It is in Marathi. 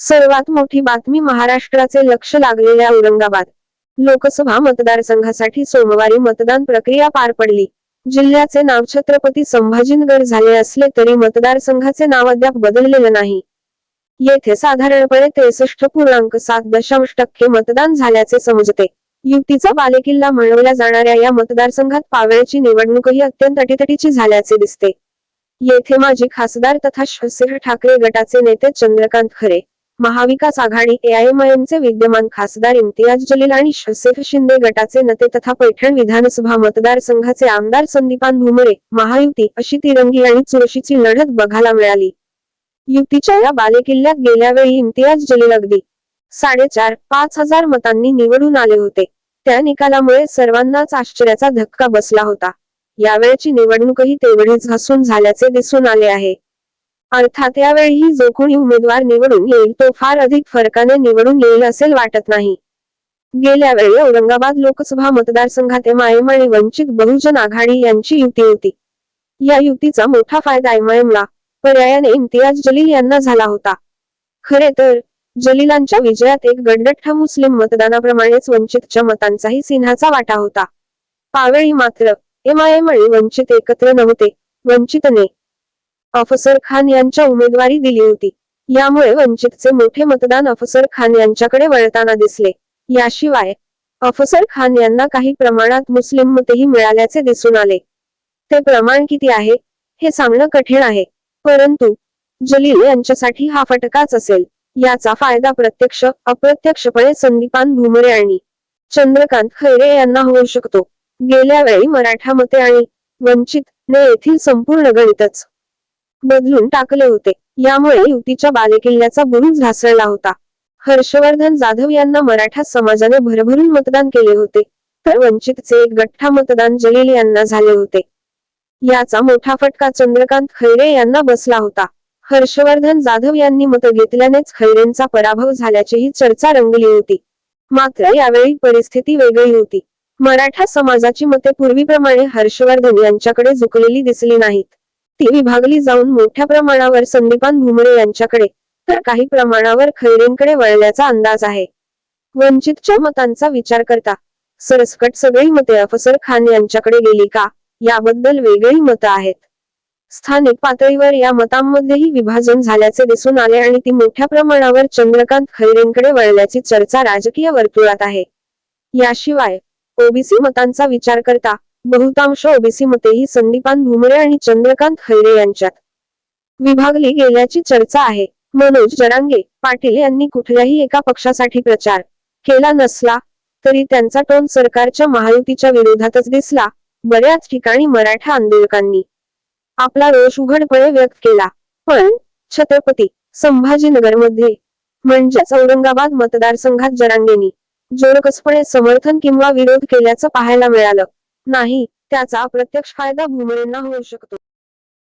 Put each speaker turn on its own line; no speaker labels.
सर्वात मोठी बातमी महाराष्ट्राचे लक्ष लागलेल्या औरंगाबाद. लोकसभा मतदारसंघासाठी सोमवारी मतदान प्रक्रिया पार पडली. जिल्ह्याचे नाव छत्रपती संभाजीनगर झाले असले तरी मतदारसंघाचे नाव अद्याप बदललेलं नाही. येथे साधारणपणे त्रेसष्ट पूर्णांक सात दशांश टक्के मतदान झाल्याचे समजते. युतीचा बालेकिल्ला म्हणवल्या जाणाऱ्या या मतदारसंघात पावेळची निवडणूकही अत्यंत अटीतटीची झाल्याचे दिसते. येथे माजी खासदार तथा शिवसेना ठाकरे गटाचे नेते चंद्रकांत खरे महाविकास आघाडी एआयएमआयएमचे विद्यमान खासदार इम्तियाज जलील आणि शसेफ शिंदे गटाचे नेते तथा पैठण विधानसभा मतदारसंघाचे आमदार संदीपान भुमरे महायुती अशी तिरंगी आणि चुरशीची लढत बघायला मिळाली. युतीच्या या बालेकिल्ल्यात गेल्यावेळी इम्तियाज जलील अगदी साडेचार पाच हजार मतांनी निवडून आले होते. त्या निकालामुळे सर्वांनाच आश्चर्याचा धक्का बसला होता. यावेळची निवडणूकही तेवढीच घसून झाल्याचे दिसून आले आहे. अर्थात यावेळीही जो कोणी उमेदवार निवडून येईल तो फार अधिक फरकाने निवडून येईल असेल वाटत नाही. गेल्या वेळी औरंगाबाद लोकसभा मतदारसंघात एमआयएम आणि वंचित बहुजन आघाडी यांची युती होती. या युतीचा मोठा फायदा एमआयएमला पर्यायाने इम्तियाज जलील यांना झाला होता. खरे तर जलीलांच्या विजयात एक गडगठ्ठा मुस्लिम मतदानाप्रमाणेच वंचितच्या मतांचाही सिन्हाचा वाटा होता. पावेळी मात्र एमआयएम आणि वंचित एकत्र नव्हते वंचितने अफसर खान यांच्या उमेदवारी दिली होती. यामुळे वंचितचे मोठे मतदान अफसर खान यांच्याकडे वळताना दिसले. याशिवाय अफसर खान यांना काही प्रमाणात मुस्लिम मतेही मिळाल्याचे दिसून आले. ते प्रमाण किती आहे हे सांगणं कठीण आहे. परंतु जलील यांच्यासाठी हा फटकाच असेल. याचा फायदा प्रत्यक्ष अप्रत्यक्षपणे संदीपान भुमरे आणि चंद्रकांत खैरे यांना होऊ शकतो. गेल्या वेळी मराठा मते आणि वंचित ने येथील संपूर्ण गणितच बदलून टाकले होते. यामुळे युतीच्या बालेकिल्ल्याचा बुरुज ढासळला होता. हर्षवर्धन जाधव यांना मराठा समाजाने भरभरून मतदान केले होते. तर वंचितचे एक गठ्ठा मतदान जलील यांना झाले होते. याचा मोठा फटका चंद्रकांत खैरे यांना बसला होता. हर्षवर्धन जाधव यांनी मत घेतल्यानेच खैरेंचा पराभव झाल्याचीही चर्चा रंगली होती. मात्र यावेळी परिस्थिती वेगळी होती. मराठा समाजाची मते पूर्वीप्रमाणे हर्षवर्धन यांच्याकडे झुकलेली दिसली नाहीत. ती विभागली जाऊन मोठ्या प्रमाणावर संदीपान भुमरे यांच्याकडे तर काही प्रमाणावर खैरेंकडे वळल्याचा अंदाज आहे. वंचितच्या मतांचा विचार करता सरसकट सगळी मते अफसर खान यांच्याकडे गेली का? याबद्दल वेगळी मतं आहेत. स्थानिक पातळीवर या मतांमध्येही विभाजन झाल्याचे दिसून आले आणि ती मोठ्या प्रमाणावर चंद्रकांत खैरेंकडे वळल्याची चर्चा राजकीय वर्तुळात आहे. याशिवाय ओबीसी मतांचा विचार करता बहुतांश ओबीसी मते ही संदीपान भुमरे आणि चंद्रकांत खैरे यांच्यात विभागली गेल्याची चर्चा आहे. मनोज जरांगे पाटील यांनी कुठल्याही एका पक्षासाठी प्रचार केला नसला तरी त्यांचा टोन सरकारच्या महायुतीच्या विरोधातच दिसला. बऱ्याच ठिकाणी मराठा आंदोलकांनी आपला रोष उघडपणे व्यक्त केला. पण छत्रपती संभाजीनगरमध्ये म्हणजेच औरंगाबाद मतदारसंघात जरांगेनी जोरकसपणे समर्थन किंवा विरोध केल्याचं पाहायला मिळालं. नाही त्याचा प्रत्यक्ष फायदा भुमरेंना होऊ शकतो.